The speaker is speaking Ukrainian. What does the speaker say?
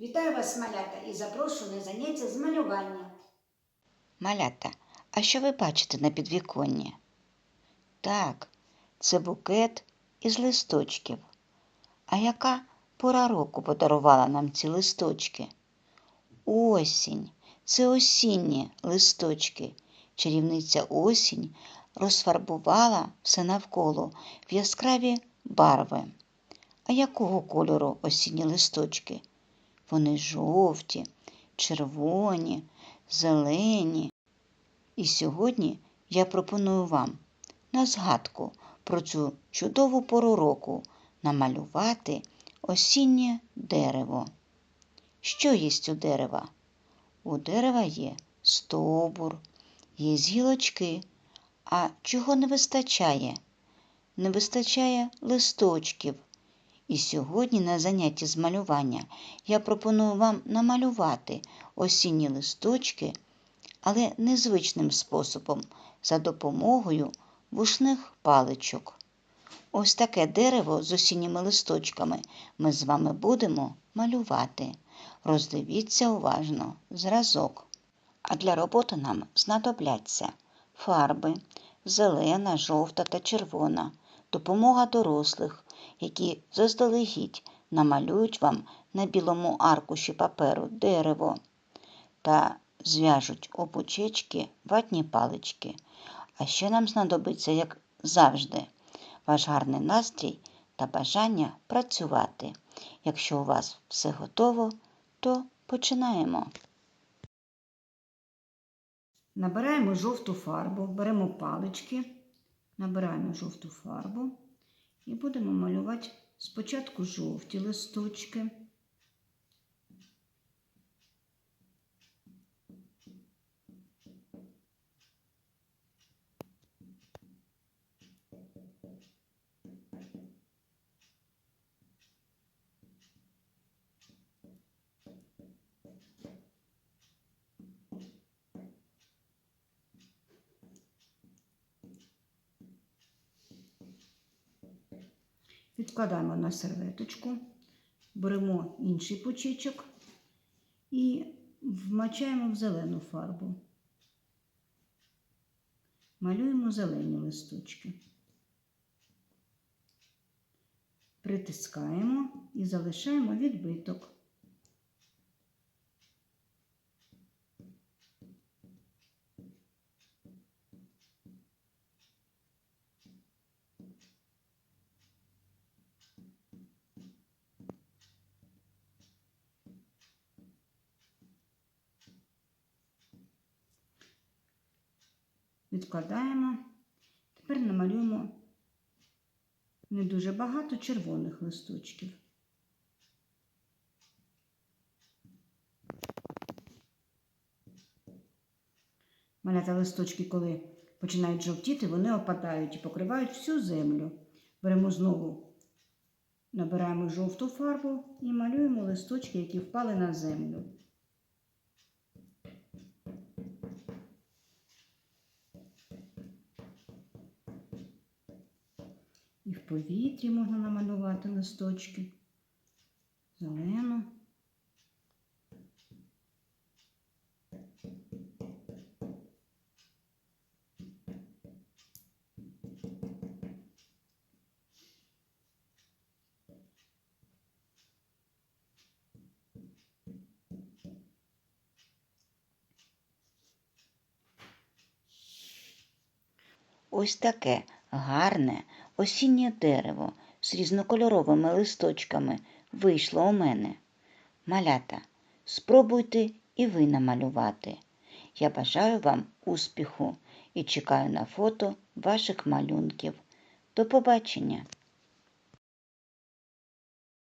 Вітаю вас, малята, і запрошую на заняття з малювання. Малята, а що ви бачите на підвіконні? Так, це букет із листочків. А яка пора року подарувала нам ці листочки? Осінь, це осінні листочки. Чарівниця осінь розфарбувала все навколо в яскраві барви. А якого кольору осінні листочки? Вони жовті, червоні, зелені. І сьогодні я пропоную вам на згадку про цю чудову пору року намалювати осіннє дерево. Що є у дерева? У дерева є стовбур, є гілочки. А чого не вистачає? Не вистачає листочків. І сьогодні на занятті з малювання я пропоную вам намалювати осінні листочки, але незвичним способом за допомогою вушних паличок. Ось таке дерево з осінніми листочками ми з вами будемо малювати. Роздивіться уважно зразок. А для роботи нам знадобляться фарби зелена, жовта та червона, допомога дорослих, які заздалегідь намалюють вам на білому аркуші паперу дерево та зв'яжуть обучечки ватні палички. А ще нам знадобиться, як завжди, ваш гарний настрій та бажання працювати. Якщо у вас все готово, то починаємо. Набираємо жовту фарбу, беремо палички, набираємо жовту фарбу і будемо малювати спочатку жовті листочки. Відкладаємо на серветочку, беремо інший почечок і вмачаємо в зелену фарбу. Малюємо зелені листочки. Притискаємо і залишаємо відбиток. Відкладаємо. Тепер намалюємо не дуже багато червоних листочків. Малята листочки, коли починають жовтіти, вони опадають і покривають всю землю. Беремо знову, набираємо жовту фарбу і малюємо листочки, які впали на землю. І в повітрі можна намалювати листочки. Зелено. Ось таке гарне осіннє дерево з різнокольоровими листочками вийшло у мене. Малята, спробуйте і ви намалювати. Я бажаю вам успіху і чекаю на фото ваших малюнків. До побачення!